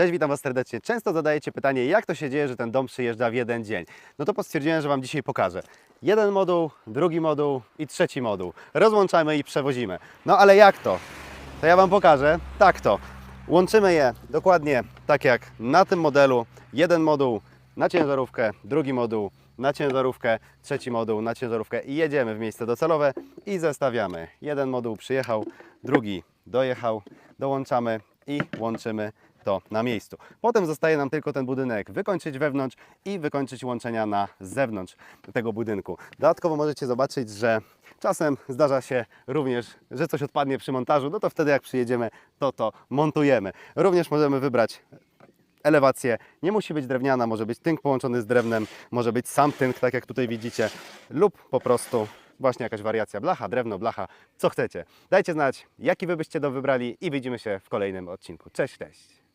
Cześć, witam Was serdecznie. Często zadajecie pytanie, jak to się dzieje, że ten dom przyjeżdża w jeden dzień. No to postwierdziłem, że Wam dzisiaj pokażę. Jeden moduł, drugi moduł i trzeci moduł. Rozłączamy i przewozimy. No ale jak to? To ja Wam pokażę. Tak to. Łączymy je dokładnie tak jak na tym modelu. Jeden moduł na ciężarówkę, drugi moduł na ciężarówkę, trzeci moduł na ciężarówkę i jedziemy w miejsce docelowe i zestawiamy. Jeden moduł przyjechał, drugi dojechał, dołączamy i łączymy to na miejscu. Potem zostaje nam tylko ten budynek wykończyć wewnątrz i wykończyć łączenia na zewnątrz tego budynku. Dodatkowo możecie zobaczyć, że czasem zdarza się również, że coś odpadnie przy montażu, no to wtedy jak przyjedziemy, to to montujemy. Również możemy wybrać elewację. Nie musi być drewniana, może być tynk połączony z drewnem, może być sam tynk, tak jak tutaj widzicie, lub po prostu właśnie jakaś wariacja blacha, drewno, blacha, co chcecie. Dajcie znać, jaki wy byście do wybrali i widzimy się w kolejnym odcinku. Cześć, cześć!